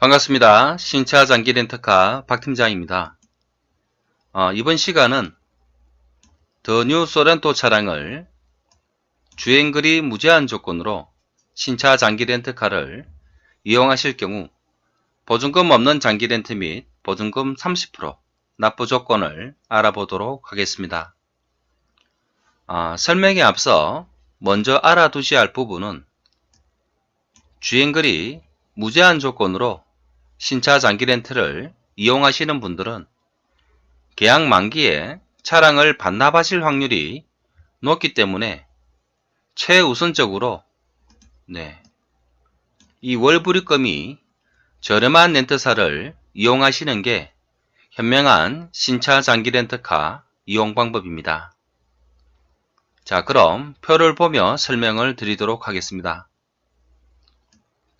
반갑습니다. 신차 장기 렌터카 박 팀장입니다. 어, 이번 시간은 더 뉴 소렌토 차량을 주행거리 무제한 조건으로 신차 장기 렌터카를 이용하실 경우 보증금 없는 장기 렌트 및 보증금 30% 납부 조건을 알아보도록 하겠습니다. 아, 설명에 앞서 먼저 알아두셔야 할 부분은 주행거리 무제한 조건으로 신차 장기 렌트를 이용하시는 분들은 계약 만기에 차량을 반납하실 확률이 높기 때문에 최우선적으로 네, 이 월불입금이 저렴한 렌트사를 이용하시는 게 현명한 신차 장기 렌트카 이용 방법입니다. 자, 그럼 표를 보며 설명을 드리도록 하겠습니다.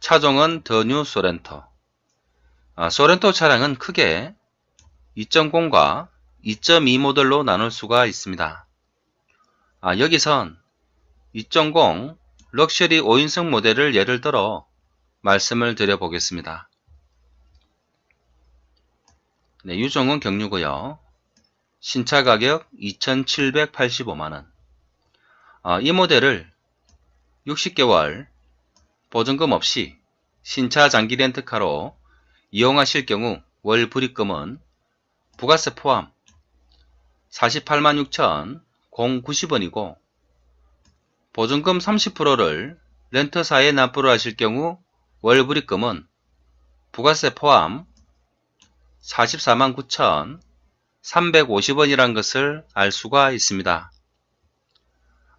차종은 더뉴 소렌토. 아, 소렌토 차량은 크게 2.0과 2.2 모델로 나눌 수가 있습니다. 아, 여기선 2.0 럭셔리 5인승 모델을 예를 들어 말씀을 드려 보겠습니다. 네, 유종은 경유고요. 신차 가격 2,785만원. 아, 이 모델을 60개월 보증금 없이 신차 장기 렌트카로 이용하실 경우 월 불입금은 부가세 포함 48만 6천 090원이고 보증금 30%를 렌터사에 납부를 하실 경우 월 불입금은 부가세 포함 44만 9천 350원이란 것을 알 수가 있습니다.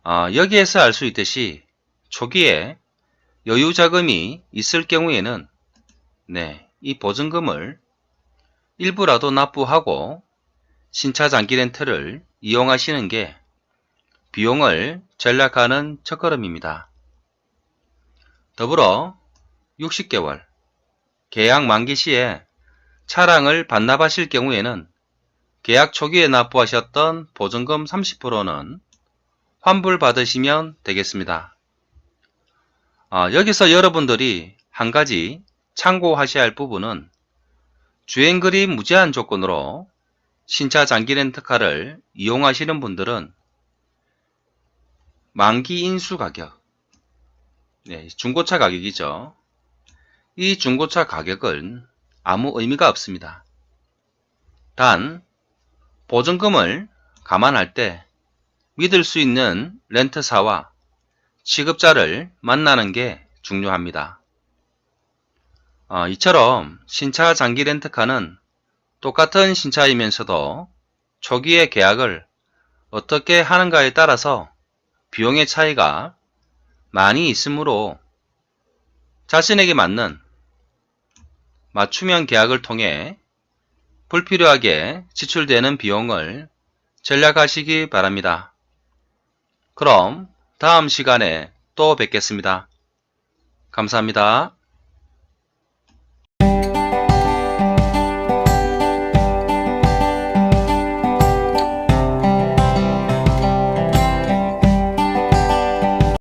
아, 여기에서 알 수 있듯이 초기에 여유 자금이 있을 경우에는 네, 이 보증금을 일부라도 납부하고 신차 장기 렌트를 이용하시는 게 비용을 전략하는 첫걸음입니다. 더불어 60개월 계약 만기 시에 차량을 반납하실 경우에는 계약 초기에 납부하셨던 보증금 30%는 환불 받으시면 되겠습니다. 아, 여기서 여러분들이 한 가지 참고하셔야 할 부분은 주행거리 무제한 조건으로 신차 장기 렌트카를 이용하시는 분들은 만기 인수 가격, 네, 중고차 가격이죠. 이 중고차 가격은 아무 의미가 없습니다. 단, 보증금을 감안할 때 믿을 수 있는 렌트사와 취급자를 만나는 게 중요합니다. 어, 이처럼 신차 장기 렌트카는 똑같은 신차이면서도 초기의 계약을 어떻게 하는가에 따라서 비용의 차이가 많이 있으므로 자신에게 맞는 맞춤형 계약을 통해 불필요하게 지출되는 비용을 전략하시기 바랍니다. 그럼 다음 시간에 또 뵙겠습니다. 감사합니다.